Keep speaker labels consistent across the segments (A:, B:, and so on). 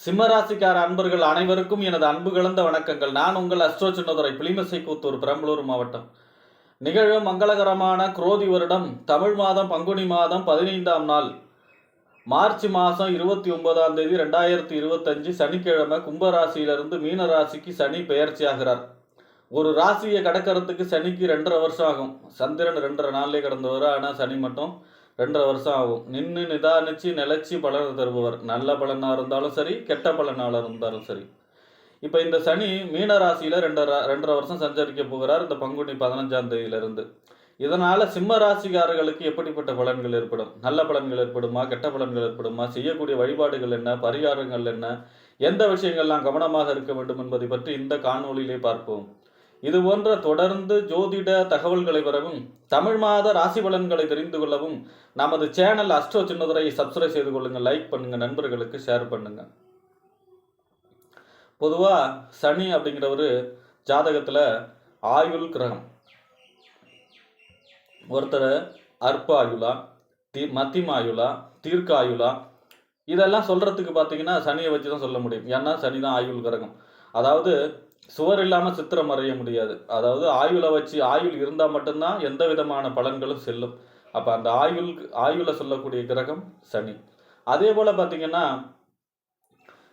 A: சிம்மராசிக்கார அன்பர்கள் அனைவருக்கும் எனது அன்பு கலந்த வணக்கங்கள். நான் உங்கள் அஸ்ட்ரோ சின்னதுரை பிளிமசை கூத்தூர் பெரம்பலூர் மாவட்டம். நிகழும் மங்களகரமான குரோதி வருடம். தமிழ் மாதம் பங்குனி மாதம் பதினைந்தாம் நாள். மார்ச் மாதம் இருபத்தி ஒன்பதாம் தேதி ரெண்டாயிரத்தி இருபத்தஞ்சு சனிக்கிழமை கும்பராசியிலிருந்து மீன ராசிக்கு சனி பெயர்ச்சியாகிறார். ஒரு ராசியை கடக்கிறதுக்கு சனிக்கு ரெண்டரை வருஷம் ஆகும். சந்திரன் ரெண்டரை நாள்லேயே கடந்து வர ஆனால் சனி மட்டும் ரெண்டரை வருஷம் ஆகும். நின்று நிதானிச்சு நிலைச்சி பலன் தருபவர். நல்ல பலனாக இருந்தாலும் சரி கெட்ட பலனாக இருந்தாலும் சரி. இப்போ இந்த சனி மீன ராசியில் ரெண்டரை ரெண்டரை வருஷம் சஞ்சரிக்க போகிறார். இந்த பங்குனி பதினஞ்சாம் தேதியிலிருந்து. இதனால் சிம்ம ராசிக்காரர்களுக்கு எப்படிப்பட்ட பலன்கள் ஏற்படும்? நல்ல பலன்கள் ஏற்படுமா? கெட்ட பலன்கள் ஏற்படுமா? செய்யக்கூடிய வழிபாடுகள் என்ன? பரிகாரங்கள் என்ன? எந்த விஷயங்கள்லாம் கவனமாக இருக்க வேண்டும் என்பதை பற்றி இந்த காணொலியிலே பார்ப்போம். இது போன்ற தொடர்ந்து ஜோதிட தகவல்களை பெறவும் தமிழ் மாத ராசி பலன்களை தெரிந்து கொள்ளவும் நமது சேனல் அஸ்ட்ரோ சின்னதுரை சப்ஸ்கிரைப் செய்து கொள்ளுங்க லைக் பண்ணுங்க நண்பர்களுக்கு ஷேர் பண்ணுங்க. பொதுவா சனி அப்படிங்கிறவர் ஜாதகத்துல ஆயுள் கிரகம். ஒருத்தர் அற்ப ஆயுளா தி மத்திம ஆயுளா தீர்க்க ஆயுளா இதெல்லாம் சொல்றதுக்கு பார்த்தீங்கன்னா சனியை வச்சு தான் சொல்ல முடியும். ஏன்னா சனி தான் ஆயுள் கிரகம். அதாவது சுவர் இல்லாமல் சித்திரம் வரைய முடியாது. அதாவது ஆயுளை வச்சு ஆயுள் இருந்தால் மட்டும்தான் எந்த விதமான பலன்களும் செல்லும். அப்போ அந்த ஆயுள் ஆயுளை சொல்லக்கூடிய கிரகம் சனி. அதே போல் பார்த்தீங்கன்னா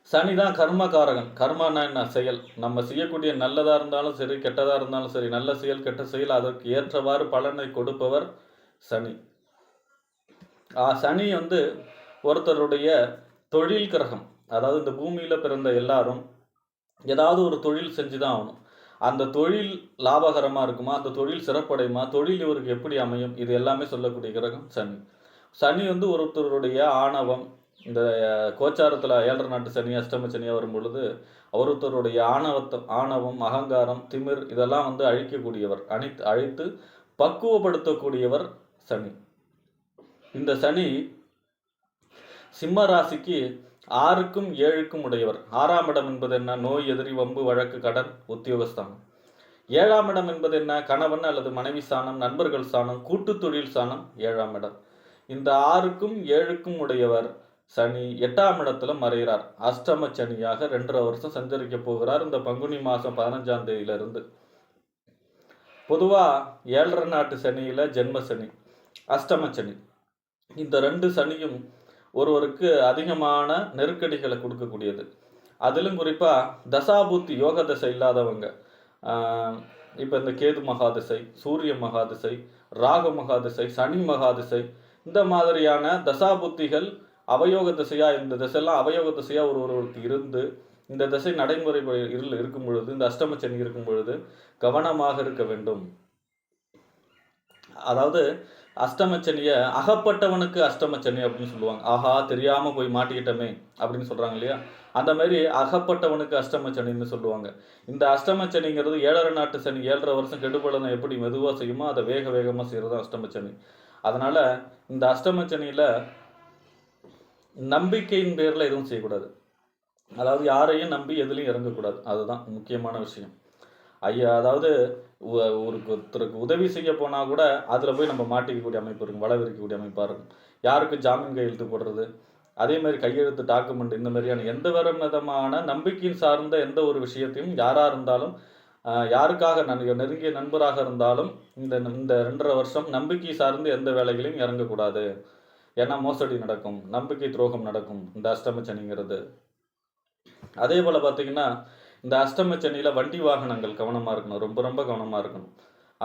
A: சனி தான் கர்மகாரகன் கர்மானா என்ன? செயல். நம்ம செய்யக்கூடிய நல்லதாக இருந்தாலும் சரி கெட்டதாக இருந்தாலும் சரி நல்ல செயல் கெட்ட செயல் அதற்கு ஏற்றவாறு பலனை கொடுப்பவர் சனி. ஆ, சனி வந்து ஒருத்தருடைய தொழில் கிரகம். அதாவது இந்த பூமியில் பிறந்த எல்லாரும் ஏதாவது ஒரு தொழில் செஞ்சு தான் ஆகணும். அந்த தொழில் லாபகரமாக இருக்குமா? அந்த தொழில் சிறப்படையுமா? தொழில் இவருக்கு எப்படி அமையும்? இது எல்லாமே சொல்லக்கூடிய கிரகம் சனி. சனி வந்து ஒருத்தருடைய ஆணவம் இந்த கோச்சாரத்தில் ஏழரை நாட்டு சனி அஷ்டம சனியாக வரும் பொழுது ஒருத்தருடைய ஆணவத்தம் ஆணவம் அகங்காரம் திமிர் இதெல்லாம் வந்து அழிக்கக்கூடியவர். அனைத்து அழித்து பக்குவப்படுத்தக்கூடியவர் சனி. இந்த சனி சிம்ம ராசிக்கு ஆறுக்கும் ஏழுக்கும் உடையவர். ஆறாம் இடம் என்பது என்ன? நோய் எதிரி வம்பு வழக்கு கடன் உத்தியோகஸ்தானம். ஏழாம் இடம் என்பது என்ன? கணவன் அல்லது மனைவி சாணம் நண்பர்கள் சாணம் கூட்டு தொழில் சாணம் ஏழாம் இடம். இந்த ஆறுக்கும் ஏழுக்கும் உடையவர் சனி எட்டாம் இடத்துல மறைகிறார். அஷ்டம சனியாக ரெண்டரை வருஷம் சஞ்சரிக்க போகிறார். இந்த பங்குனி மாதம் பதினஞ்சாம் தேதியிலிருந்து. பொதுவாக ஏழரை நாட்டு சனியில் ஜென்ம சனி அஷ்டம சனி. இந்த ரெண்டு சனியும் ஒருவருக்கு அதிகமான நெருக்கடிகளை கொடுக்கக்கூடியது. அதிலும் குறிப்பாக தசாபுத்தி யோக தசை இல்லாதவங்க இப்போ இந்த கேது மகாதிசை சூரிய மகாதிசை ராகு மகாதிசை சனி மகாதிசை இந்த மாதிரியான தசாபுத்திகள் அவயோக திசையாக இந்த திசையெல்லாம் அவயோக திசையாக ஒரு ஒருவருக்கு இருந்து இந்த திசை நடைமுறை இருள் இருக்கும் பொழுது இந்த அஷ்டம இருக்கும் பொழுது கவனமாக இருக்க வேண்டும். அதாவது அஷ்டமச்சனியை அகப்பட்டவனுக்கு அஷ்டமச்சனி அப்படின்னு சொல்லுவாங்க. ஆஹா தெரியாமல் போய் மாட்டிக்கிட்டோமே அப்படின்னு சொல்கிறாங்க இல்லையா? அந்த மாதிரி அகப்பட்டவனுக்கு அஷ்டமச்சனின்னு சொல்லுவாங்க. இந்த அஷ்டமச்சனிங்கிறது ஏழரை நாட்டு சனி ஏழரை வருஷம் கெடுபலனை எப்படி மெதுவாக செய்யுமோ அதை வேக வேகமாக செய்கிறது அஷ்டமச்சனி. அதனால் இந்த அஷ்டமச்சனியில் நம்பிக்கையின் பேரில் எதுவும் செய்யக்கூடாது. அதாவது யாரையும் நம்பி எதுலையும் இறங்கக்கூடாது. அதுதான் முக்கியமான விஷயம். ஐயா அதாவது ஒரு ஒருத்தருக்கு உதவி செய்ய போனால் கூட அதில் போய் நம்ம மாட்டிக்கக்கூடிய அமைப்பு இருக்கும் வளவிருக்கக்கூடிய அமைப்பாக இருக்கும். யாருக்கு ஜாமீன் கையெழுத்து போடுறது? அதே மாதிரி கையெழுத்து டாக்குமெண்ட் இந்த மாதிரியான எந்த வர விதமான நம்பிக்கையின் சார்ந்த எந்த ஒரு விஷயத்தையும் யாராக இருந்தாலும் யாருக்காக நன் நெருங்கிய நண்பராக இருந்தாலும் இந்த இந்த ரெண்டரை வருஷம் நம்பிக்கை சார்ந்து எந்த வேலைகளையும் இறங்கக்கூடாது. ஏன்னா மோசடி நடக்கும் நம்பிக்கை துரோகம் நடக்கும் இந்த அஷ்டமச்சனிங்கிறது அதே போல் பார்த்தீங்கன்னா இந்த அஷ்டம சனியில் வண்டி வாகனங்கள் கவனமாக இருக்கணும். ரொம்ப ரொம்ப கவனமாக இருக்கணும்.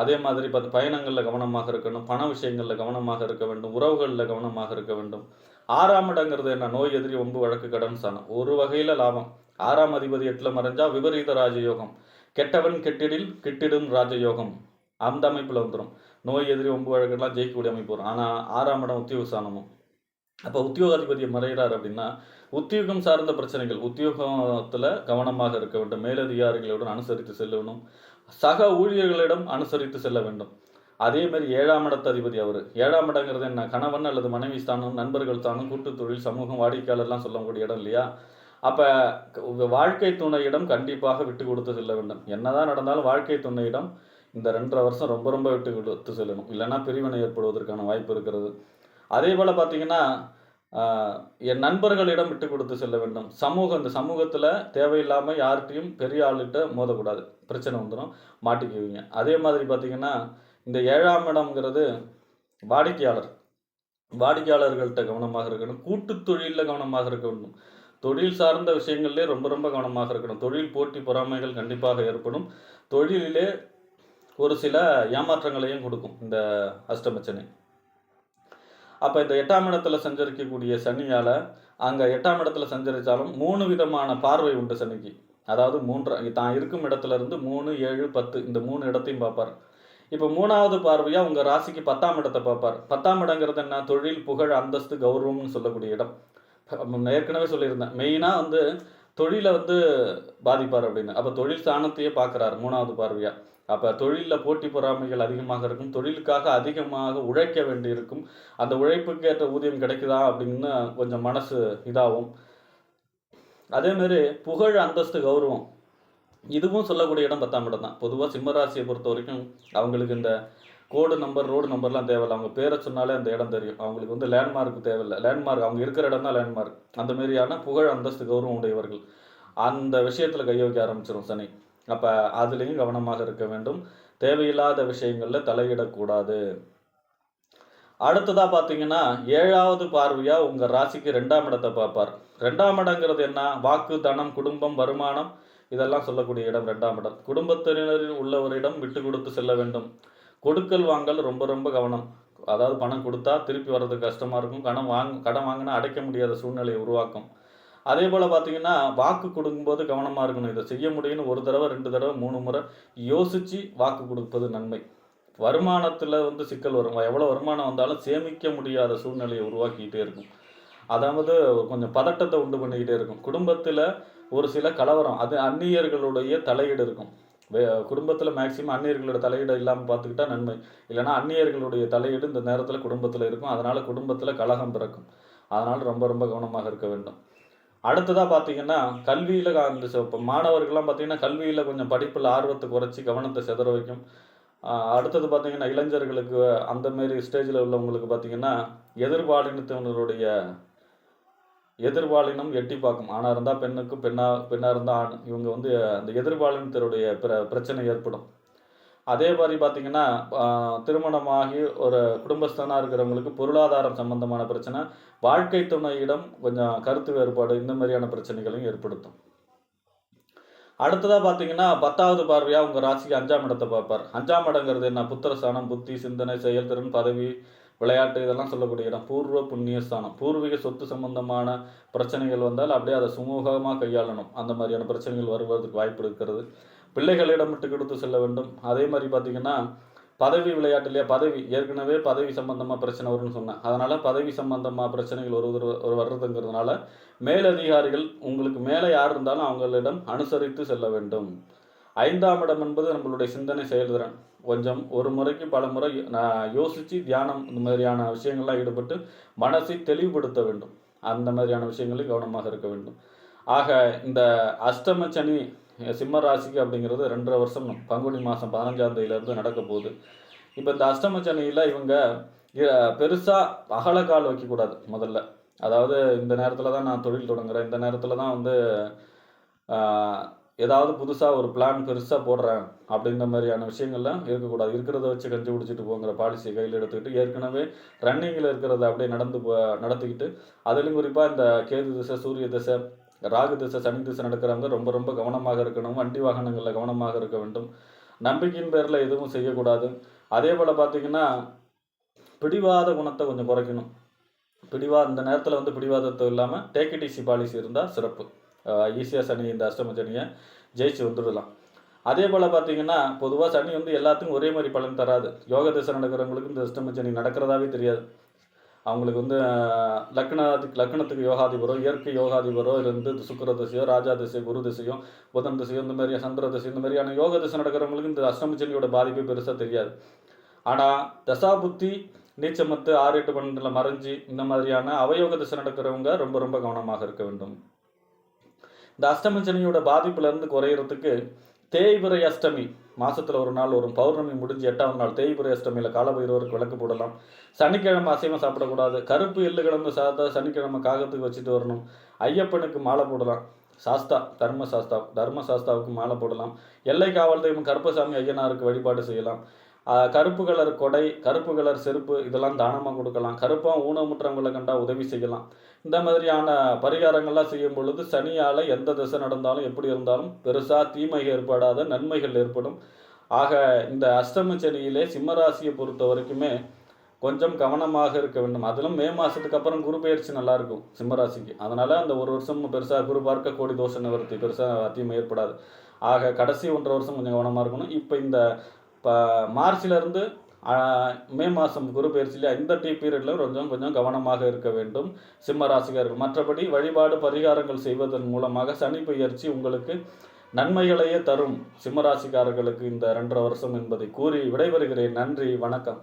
A: அதே மாதிரி பார்த்து பயணங்களில் கவனமாக இருக்கணும். பண விஷயங்களில் கவனமாக இருக்க வேண்டும். உறவுகளில் கவனமாக இருக்க வேண்டும். ஆறாம் இடங்கிறது என்ன? நோய் எதிரி ஒம்பு வழக்கு கடன் சாணம் ஒரு வகையில் லாபம். ஆறாம் அதிபதி எட்டில் மறைஞ்சா விபரீத ராஜயோகம். கெட்டவன் கெட்டிடில் கிட்டிடும் ராஜயோகம். அந்த அமைப்பில் வந்துடும் நோய் எதிரி ஒம்பு வழக்கெல்லாம் ஜெயிக்கக்கூடிய அமைப்பு வரும். ஆனால் ஆறாம் இடம் உத்தியோகசானமும் அப்போ உத்தியோகாதிபதியை மறைகிறார் அப்படின்னா உத்தியோகம் சார்ந்த பிரச்சனைகள் உத்தியோகத்தில் கவனமாக இருக்க வேண்டும். மேலதிகாரிகளுடன் அனுசரித்து செல்ல வேண்டும். சக ஊழியர்களிடம் அனுசரித்து செல்ல வேண்டும். அதே மாதிரி ஏழாம் இடத்து அதிபதி அவர். ஏழாம் இடங்கிறது என்ன? கணவன் அல்லது மனைவி ஸ்தானம் நண்பர்கள் ஸ்தானம் கூட்டு தொழில் சமூகம் வாடிக்கையாளர்லாம் சொல்லக்கூடிய இடம் இல்லையா? அப்போ வாழ்க்கை துணையிடம் கண்டிப்பாக விட்டு கொடுத்து செல்ல வேண்டும். என்னதான் நடந்தாலும் வாழ்க்கை துணையிடம் இந்த ரெண்டரை வருஷம் ரொம்ப ரொம்ப விட்டு கொடுத்து செல்லணும். இல்லைன்னா பிரிவினை ஏற்படுவதற்கான வாய்ப்பு இருக்கிறது. அதே போல் பார்த்தீங்கன்னா என் நண்பர்களிடம் விட்டு கொடுத்து செல்ல வேண்டும். சமூகம் இந்த சமூகத்தில் தேவையில்லாமல் யார்கிட்டையும் பெரிய ஆளுகிட்ட மோதக்கூடாது. பிரச்சனை வந்துடும் மாட்டிக்குவீங்க. அதே மாதிரி பார்த்தீங்கன்னா இந்த ஏழாம் இடம்ங்கிறது வாடிக்கையாளர். வாடிக்கையாளர்கள்ட்ட கவனமாக இருக்கணும். கூட்டுத் தொழிலில் கவனமாக இருக்க வேண்டும். தொழில் சார்ந்த விஷயங்கள்லேயே ரொம்ப ரொம்ப கவனமாக இருக்கணும். தொழில் போட்டி பொறாமைகள் கண்டிப்பாக ஏற்படும். தொழிலிலே ஒரு சில ஏமாற்றங்களையும் கொடுக்கும் இந்த அஷ்டமச்சனை. அப்போ இந்த எட்டாம் இடத்துல சஞ்சரிக்கக்கூடிய சனியால் அங்கே எட்டாம் இடத்துல சஞ்சரித்தாலும் மூணு விதமான பார்வை உண்டு சனிக்கு. அதாவது மூன்று தான் இருக்கும் இடத்துல இருந்து மூணு ஏழு பத்து இந்த மூணு இடத்தையும் பார்ப்பார். இப்போ மூணாவது பார்வையாக உங்கள் ராசிக்கு பத்தாம் இடத்தை பார்ப்பார். பத்தாம் இடங்கிறது என்ன? தொழில் புகழ் அந்தஸ்து கௌரவம்னு சொல்லக்கூடிய இடம். ஏற்கனவே சொல்லியிருந்தேன். மெயினாக வந்து தொழிலை வந்து பாதிப்பார் அப்படின்னு. அப்போ தொழில் ஸ்தானத்தையே பார்க்குறாரு மூணாவது பார்வையாக அப்போ தொழிலில் போட்டி பொறாமைகள் அதிகமாக இருக்கும். தொழிலுக்காக அதிகமாக உழைக்க வேண்டி இருக்கும் அந்த உழைப்புக்கு ஏற்ற ஊதியம் கிடைக்குதா அப்படின்னு கொஞ்சம் மனசு இதாகும். அதேமாரி புகழ் அந்தஸ்து கௌரவம். இதுவும் சொல்லக்கூடிய இடம் பத்தாம் இடம் தான். பொதுவாக சிம்மராசியை பொறுத்த வரைக்கும் அவங்களுக்கு இந்த கோடு நம்பர் ரோடு நம்பர்லாம் தேவையில்லை. அவங்க பேரை சொன்னாலே அந்த இடம் தெரியும். அவங்களுக்கு வந்து லேண்ட்மார்க் தேவையில்லை. லேண்ட்மார்க் அவங்க இருக்கிற இடம் தான் லேண்ட்மார்க் அந்த மாதிரியான புகழ் அந்தஸ்து கௌரவம் உடையவர்கள். அந்த விஷயத்தில் கை வைக்க ஆரம்பிச்சிடும் சனி. அப்போ அதுலேயும் கவனமாக இருக்க வேண்டும். தேவையில்லாத விஷயங்களில் தலையிடக்கூடாது. அடுத்ததாக பார்த்தீங்கன்னா ஏழாவது பார்வையாக உங்கள் ராசிக்கு ரெண்டாம் இடத்தை பார்ப்பார். ரெண்டாம் இடங்கிறது என்ன? வாக்கு தனம் குடும்பம் வருமானம். இதெல்லாம் சொல்லக்கூடிய இடம் ரெண்டாம் இடம். குடும்பத்தினரில் உள்ளவரிடம் விட்டு கொடுத்து செல்ல வேண்டும். கொடுக்கல் வாங்கல் ரொம்ப ரொம்ப கவனம். அதாவது பணம் கொடுத்தா திருப்பி வர்றதுக்கு கஷ்டமாக இருக்கும். கடன் வாங்க கடன் வாங்கினா அடைக்க முடியாத சூழ்நிலையை உருவாக்கும். அதே போல் பார்த்தீங்கன்னா வாக்கு கொடுக்கும்போது கவனமாக இருக்கணும். இதை செய்ய முடியும்னு ஒரு தடவை ரெண்டு தடவை மூணு முறை யோசித்து வாக்கு கொடுப்பது நன்மை. வருமானத்தில் வந்து சிக்கல் வரும். எவ்வளோ வருமானம் வந்தாலும் சேமிக்க முடியாத சூழ்நிலையை உருவாக்கிக்கிட்டே இருக்கும். அதாவது கொஞ்சம் பதட்டத்தை உண்டு பண்ணிக்கிட்டே இருக்கும். குடும்பத்தில் ஒரு சில கலவரம் அது அந்நியர்களுடைய தலையீடு இருக்கும். குடும்பத்தில் மேக்சிமம் அந்நியர்களோட தலையீடு இல்லாமல் பார்த்துக்கிட்டா நன்மை. இல்லைன்னா அந்நியர்களுடைய தலையீடு இந்த நேரத்தில் குடும்பத்தில் இருக்கும். அதனால் குடும்பத்தில் கலகம் பிறக்கும். அதனால் ரொம்ப ரொம்ப கவனமாக இருக்க வேண்டும். அடுத்ததாக பார்த்தீங்கன்னா கல்வியில் அந்த இப்போ மாணவர்கள்லாம் பார்த்தீங்கன்னா கல்வியில் கொஞ்சம் படிப்பில் ஆர்வத்தை குறைச்சி கவனத்தை சிதற வைக்கும். அடுத்தது பார்த்தீங்கன்னா இளைஞர்களுக்கு அந்தமாரி ஸ்டேஜில் உள்ளவங்களுக்கு பார்த்தீங்கன்னா எதிர்பாலினத்தினருடைய எதிர்பாலினம் எட்டி பார்க்கும். ஆணாக இருந்தால் பெண்ணுக்கு பெண்ணாக பெண்ணாக இருந்தால் ஆண். இவங்க வந்து அந்த எதிர்பாலினத்தருடைய பிர பிரச்சனை ஏற்படும். அதே மாதிரி பார்த்திங்கன்னா திருமணமாகி ஒரு குடும்பஸ்தனாக இருக்கிறவங்களுக்கு பொருளாதாரம் சம்பந்தமான பிரச்சனை வாழ்க்கை துணையிடம் கொஞ்சம் கருத்து வேறுபாடு இந்த மாதிரியான பிரச்சனைகளையும் ஏற்படுத்தும். அடுத்ததாக பார்த்தீங்கன்னா பத்தாவது பார்வையாக உங்கள் ராசிக்கு அஞ்சாம் இடத்தை பார்ப்பார். அஞ்சாம் இடங்கிறது என்ன? புத்திரஸ்தானம் புத்தி சிந்தனை செயல்திறன் பதவி விளையாட்டு இதெல்லாம் சொல்லக்கூடிய இடம். பூர்வ புண்ணிய ஸ்தானம். பூர்வீக சொத்து சம்பந்தமான பிரச்சனைகள் வந்தால் அப்படியே அதை சுமூகமாக கையாளணும். அந்த மாதிரியான பிரச்சனைகள் வருவதற்கு வாய்ப்பு இருக்கிறது. பிள்ளைகளிடம் விட்டு கொடுத்து செல்ல வேண்டும். அதே மாதிரி பார்த்தீங்கன்னா பதவி விளையாட்டுலையே பதவி. ஏற்கனவே பதவி சம்பந்தமாக பிரச்சனை வரும்னு சொன்னேன். அதனால் பதவி சம்பந்தமாக பிரச்சனைகள் வருவது ஒரு வர்றதுங்கிறதுனால மேலதிகாரிகள் உங்களுக்கு மேலே யார் இருந்தாலும் அவங்களிடம் அனுசரித்து செல்ல வேண்டும். ஐந்தாம் இடம் என்பது நம்மளுடைய சிந்தனை செயல்திறன். கொஞ்சம் ஒரு முறைக்கு பல முறை நான் யோசித்து தியானம் இந்த மாதிரியான விஷயங்கள்லாம் ஈடுபட்டு மனசை தெளிவுபடுத்த வேண்டும். அந்த மாதிரியான விஷயங்களில் கவனமாக இருக்க வேண்டும். ஆக இந்த அஷ்டம சனி சிம்ம ராசிக்கு அப்படிங்கிறது ரெண்டரை வருஷம் பங்குனி மாதம் பதினஞ்சாம் தேதியிலேருந்து நடக்க போகுது. இப்போ இந்த அஷ்டம சனியில் இவங்க பெருசாக அகல கால் வைக்கக்கூடாது முதல்ல. அதாவது இந்த நேரத்தில் தான் நான் தொழில் தொடங்குறேன். இந்த நேரத்தில் தான் வந்து ஏதாவது புதுசாக ஒரு பிளான் பெருசாக போடுறேன் அப்படின்ற மாதிரியான விஷயங்கள்லாம் இருக்கக்கூடாது. இருக்கிறத வச்சு கஞ்சி குடிச்சிட்டு போங்கிற பாலிசியை கையில் எடுத்துக்கிட்டு ஏற்கனவே ரன்னிங்கில் இருக்கிறத அப்படியே நடந்து போ- நடத்திக்கிட்டு அதுலேயும் குறிப்பாக இந்த கேது திசை சூரிய திசை ராகு திசை சனி திசை நடக்கிறவங்க ரொம்ப ரொம்ப கவனமாக இருக்கணும். வண்டி வாகனங்களில் கவனமாக இருக்க வேண்டும். நம்பிக்கையின் பேரில் எதுவும் செய்யக்கூடாது. அதே போல் பார்த்தீங்கன்னா பிடிவாத குணத்தை கொஞ்சம் குறைக்கணும். பிடிவா இந்த நேரத்தில் வந்து பிடிவாதத்தை இல்லாமல் டேக்கிடிசி பாலிசி இருந்தால் சிறப்பு. ஈஸியாக சனி இந்த அஷ்டம சனியை ஜெயிச்சு வந்துடலாம். அதே போல் பார்த்தீங்கன்னா பொதுவாக சனி வந்து எல்லாத்துக்கும் ஒரே மாதிரி பலன் தராது. யோக திசை நடக்கிறவங்களுக்கு இந்த அஷ்டம சனி நடக்கிறதாவே தெரியாது. அவங்களுக்கு வந்து அஹ், லக்னாதிக்கு லக்னத்துக்கு யோகாதிபரோ இயற்கை யோகாதிபரோ இருந்து சுக்கர திசையோ ராஜா திசை குரு திசையோ புதன் திசையோ இந்த மாதிரி சந்திர திசை இந்த மாதிரியான யோக திசை நடக்கிறவங்களுக்கு இந்த அஷ்டமச்சனியோட பாதிப்பு பெருசாக தெரியாது. ஆனால் தசாபுத்தி நீச்சமத்து ஆறு எட்டு பன்னெண்டில் மறைஞ்சி இந்த மாதிரியான அவயோக திசை நடக்கிறவங்க ரொம்ப ரொம்ப கவனமாக இருக்க வேண்டும். இந்த அஷ்டமி சனியோட பாதிப்புலேருந்து குறையிறதுக்கு தேய்பிறை அஷ்டமி மாதத்தில் ஒரு நாள் வரும். பௌர்ணமி முடிஞ்சு எட்டாவது நாள் தேய்பிறை அஷ்டமியில் காலபைரவருக்கு விளக்கு போடலாம். சனிக்கிழமை அசைவம் சாப்பிடக்கூடாது. கருப்பு எள்ளு கிழங்கு சாதா சனிக்கிழமை காகத்துக்கு வச்சுட்டு வரணும். ஐயப்பனுக்கு மாலை போடலாம். சாஸ்தா தர்ம சாஸ்தா தர்ம சாஸ்தாவுக்கு மாலை போடலாம். எல்லை காவல் தெய்வம் கருப்பசாமி ஐயனாருக்கு வழிபாடு செய்யலாம். கருப்பு கலர் கொடை கருப்பு கலர் செருப்பு இதெல்லாம் தானமாக கொடுக்கலாம். கருப்பாக ஊனமுற்றவங்களை கண்டா உதவி செய்யலாம். இந்த மாதிரியான பரிகாரங்கள்லாம் செய்யும் பொழுது சனியால் எந்த திசை நடந்தாலும் எப்படி இருந்தாலும் பெருசாக தீமை ஏற்படாத நன்மைகள் ஏற்படும். ஆக இந்த அஷ்டம சனியிலே சிம்மராசியை பொறுத்த வரைக்குமே கொஞ்சம் கவனமாக இருக்க வேண்டும். அதிலும் மே மாதத்துக்கு அப்புறம் குரு பயிற்சி நல்லாயிருக்கும் சிம்மராசிக்கு. அதனால் அந்த ஒரு வருஷம் பெருசாக குரு பார்க்க கோடி தோஷ நிவர்த்தி பெருசாக தீமை ஏற்படாது. ஆக கடைசி ஒன்றரை வருஷம் கொஞ்சம் கவனமாக இருக்கணும். இப்போ இந்த இப்போ மார்ச்லேருந்து மே மாதம் குரு பயிற்சியில் இந்த டீ பீரியடில் கொஞ்சம் கொஞ்சம் கவனமாக இருக்க வேண்டும். சிம்ம ராசிக்காரர்கள். மற்றபடி வழிபாடு பரிகாரங்கள் செய்வதன் மூலமாக சனி பயிற்சி உங்களுக்கு நன்மைகளையே தரும். சிம்மராசிக்காரர்களுக்கு இந்த ரெண்டரை வருஷம் என்பதை கூறி விடைபெறுகிறேன். நன்றி வணக்கம்.